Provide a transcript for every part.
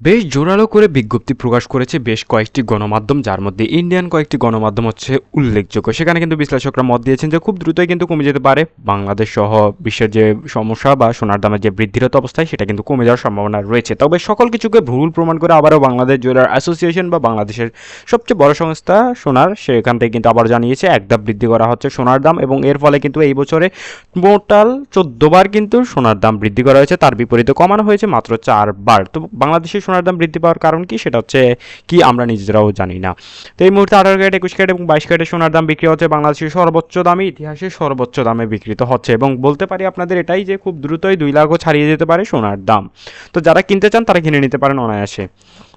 বেশ জোরালো করে বিজ্ঞপ্তি প্রকাশ করেছে বেশ কয়েকটি গণমাধ্যম, যার মধ্যে ইন্ডিয়ান কয়েকটি গণমাধ্যম হচ্ছে উল্লেখযোগ্য। সেখানে কিন্তু বিশ্লেষকরা মত দিয়েছেন যে খুব দ্রুতই কিন্তু কমে যেতে পারে। বাংলাদেশ সহ বিশ্বের যে সমস্যা বা সোনার দামের যে বৃদ্ধিরত অবস্থায় সেটা কিন্তু কমে যাওয়ার সম্ভাবনা রয়েছে। তবে সকল কিছুকে ভুল প্রমাণ করে আবারও বাংলাদেশ জুয়েলার অ্যাসোসিয়েশন বা বাংলাদেশের সবচেয়ে বড় সংস্থা সোনার, সেখান থেকে কিন্তু আবার জানিয়েছে এক ধাপ বৃদ্ধি করা হচ্ছে সোনার দাম এবং এর ফলে কিন্তু এই বছরে টোটাল চোদ্দবার কিন্তু সোনার দাম বৃদ্ধি করা হয়েছে। তার বিপরীতে কমানো হয়েছে মাত্র চারবার তো বাংলাদেশের সোনার দাম বৃদ্ধি পাওয়ার কারণ কি? সেটা হচ্ছে কি আমরা নিজেরাও জানি না। তো এই মুহূর্তে আঠারো ক্যারেট, একুশ ক্যারেট এবং বাইশ ক্যারেটের সোনার দাম বিক্রি হচ্ছে বাংলাদেশের সর্বোচ্চ দামে, ইতিহাসে সর্বোচ্চ দামে বিক্রিত হচ্ছে এবং বলতে পারি আপনাদের এটাই যে খুব দ্রুতই দুই লাখও ছাড়িয়ে যেতে পারে সোনার দাম। তো যারা কিনতে চান তারা কিনে নিতে পারেন অনায়াসে।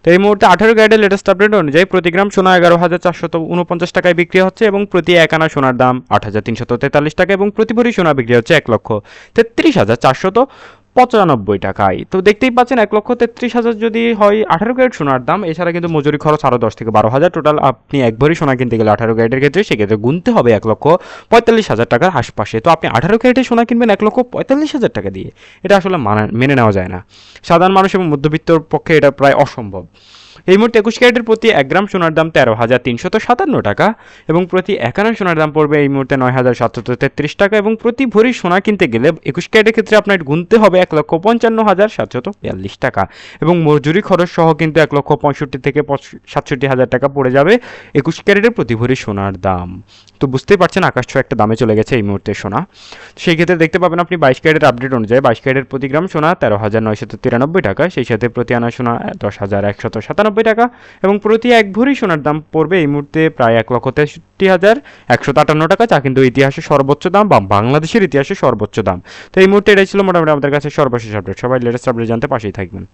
তো এই মুহূর্তে আঠারো ক্যারেটের লেটেস্ট আপডেট অনুযায়ী প্রতি গ্রাম সোনা এগারো হাজার চারশত উনপঞ্চাশ টাকায় বিক্রি হচ্ছে এবং প্রতি এক আনা সোনার দাম আট হাজার তিনশত তেতাল্লিশ টাকা এবং প্রতি ভরি সোনা বিক্রি হচ্ছে এক লক্ষ তেত্রিশ হাজার চারশত পঁচানব্বই টাকায়। তো দেখতেই পাচ্ছেন, এক লক্ষ তেত্রিশ হাজার যদি হয় আঠারো ক্যারেট সোনার দাম, এছাড়া কিন্তু মজুরি খরচ আরও দশ থেকে বারো হাজার টোটাল আপনি এক ভরি সোনা কিনতে গেলে আঠারো ক্যারেটের ক্ষেত্রে সেক্ষেত্রে গুনতে হবে এক লক্ষ পঁয়তাল্লিশ হাজার টাকার আশপাশে। তো আপনি আঠারো ক্যারেটের সোনা কিনবেন এক লক্ষ পঁয়তাল্লিশ হাজার টাকা দিয়ে। এটা আসলে মানা, মেনে নেওয়া যায় না। সাধারণ মানুষ এবং মধ্যবিত্তর পক্ষে এটা প্রায় অসম্ভব। এই মুহূর্তে একুশ ক্যারেটের প্রতি এক গ্রাম সোনার দাম তেরো হাজার তিনশত সাতান্ন টাকা এবং প্রতি এক আনা সোনার দাম পড়বে এই মুহূর্তে নয় হাজার সাতশত তেত্রিশ টাকা এবং প্রতি ভরি সোনা কিনতে গেলে একুশ ক্যারেটের ক্ষেত্রে আপনার গুনতে হবে এক লক্ষ পঞ্চান্ন হাজার সাতশত বিয়াল্লিশ টাকা এবং মজুরি খরচ সহ কিন্তু এক লক্ষ পঁয়ষট্টি থেকে সাতষট্টি হাজার টাকা পড়ে যাবে একুশ ক্যারেটের প্রতি ভরি সোনার দাম। তো বুঝতেই পারছেন আকাশ ছোঁয়া একটা দামে চলে গেছে এই মুহূর্তে সোনা। সেই ক্ষেত্রে দেখতে পাবেন আপনি বাইশ ক্যারেটের আপডেট অনুযায়ী বাইশ ক্যারেটের প্রতি গ্রাম সোনা তেরো হাজার নয়শত তিরানব্বই টাকা, সেই সাথে প্রতি আনা সোনা দশ হাজার একশত সাতানব্বই টাকা এবং প্রতি এক ভরি সোনার দাম পড়বে এই মুহূর্তে প্রায় এক লক্ষ তেষট্টি হাজার একশো আটান্ন টাকা, যা কিন্তু ইতিহাসের সর্বোচ্চ দাম বা বাংলাদেশের ইতিহাসে সর্বোচ্চ দাম। তো এই মুহূর্তে এটাই ছিল মোটামুটি আমাদের কাছে সর্বশেষ আপডেট সবাই লেটেস্ট আপডেট জানতে পাশেই থাকবেন।